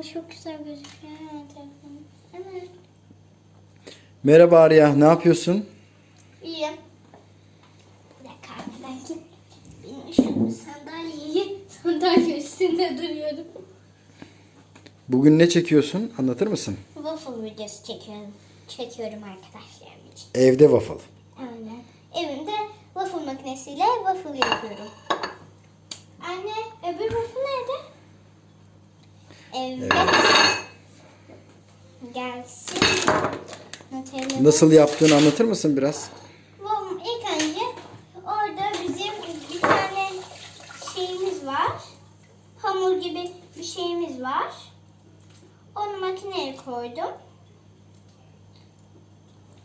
Çok güzel gözüküyor. Hemen. Merhaba Arya, ne yapıyorsun? İyiyim. Bir dakika arkadaşlar. Benim şu sandalyeyi sandalye üstünde duruyorum. Bugün ne çekiyorsun? Anlatır mısın? Waffle videosu çekiyorum. Çekiyorum arkadaşlarım için. Evde waffle. Aynen. Evimde waffle makinesiyle waffle yapıyorum. Anne öbür waffle nerede? Evet. Gelsin. Nasıl yaptığını anlatır mısın biraz? Bu ilk önce orada bizim bir tane şeyimiz var. Hamur gibi bir şeyimiz var. Onu makineye koydum.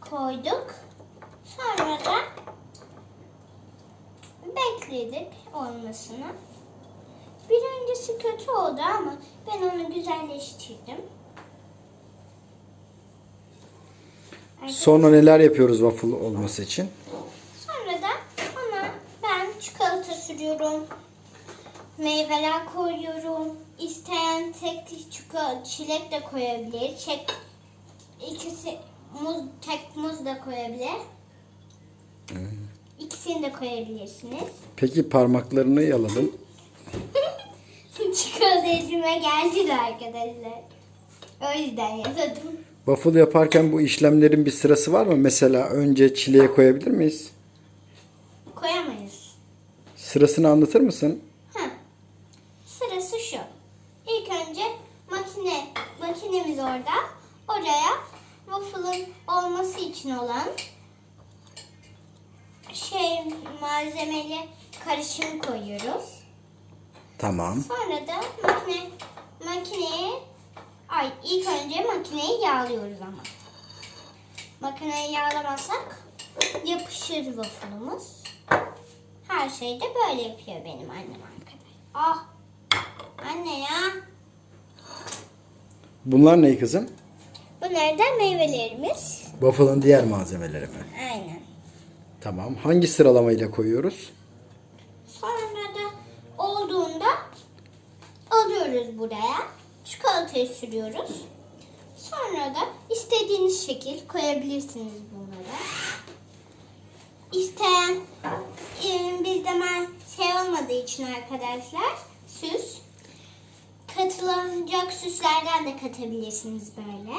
Koyduk. Sonra da bekledik olmasını. Bir öncesi kötü oldu ama ben onu güzelleştirdim. Sonra neler yapıyoruz waffle olması için? Sonra da ona ben çikolata sürüyorum. Meyveler koyuyorum. İsteyen tek çikolata, çilek de koyabilir. Çek, ikisi muz, tek muz da koyabilir. İkisini de koyabilirsiniz. Peki parmaklarını yaladın. Elime geldi de arkadaşlar. O yüzden yazdım. Waffle yaparken bu işlemlerin bir sırası var mı? Mesela önce çileğe koyabilir miyiz? Koyamayız. Sırasını anlatır mısın? Ha. Sırası şu. İlk önce makine makinemiz orada. Oraya waffle'ın olması için olan şey malzemeli karışım koyuyoruz. Tamam. Sonra da makine makineyi ay ilk önce makineyi yağlıyoruz ama. Makineyi yağlamazsak yapışır waffle'ımız. Her şeyi de böyle yapıyor benim annem arkadaş. Ah! Anne ya. Bunlar ne kızım? Bunlar da meyvelerimiz. Waffle'ın diğer malzemeleri mi? Aynen. Tamam. Hangi sıralamayla koyuyoruz? Sonra da olduğunda alıyoruz buraya. Çikolatayı sürüyoruz. Sonra da istediğiniz şekil koyabilirsiniz bunları. İsteyen e, bizde ben şey olmadığı için arkadaşlar süs katılacak süslerden de katabilirsiniz böyle.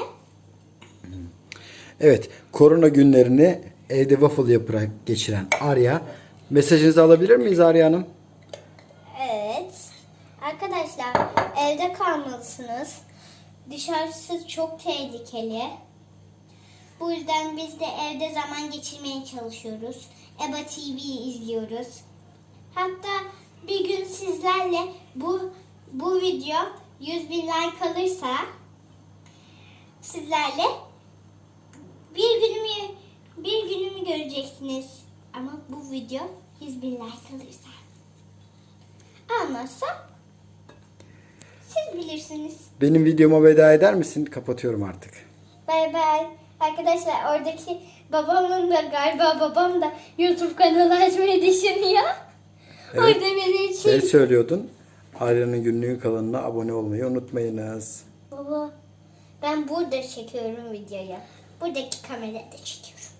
Evet. Korona günlerini evde waffle yaparak geçiren Arya. Mesajınızı alabilir miyiz Arya Hanım? Evet. Arkadaşlar evde kalmalısınız. Dışarısı çok tehlikeli. Bu yüzden biz de evde zaman geçirmeye çalışıyoruz. EBA TV izliyoruz. Hatta bir gün sizlerle bu bu video 100 bin like alırsa sizlerle bir günümü bir günümü göreceksiniz. Ama bu video 100 bin like alırsa. Almazsa siz bilirsiniz. Benim videoma veda eder misin? Kapatıyorum artık. Bay bay. Arkadaşlar oradaki babamın da galiba babam da YouTube kanalı açmayı düşünüyor. Evet. Orada benim için. Şey söylüyordun. Arya'nın günlüğü kanalına abone olmayı unutmayınız. Baba ben burada çekiyorum videoyu. Buradaki kamerada çekiyorum.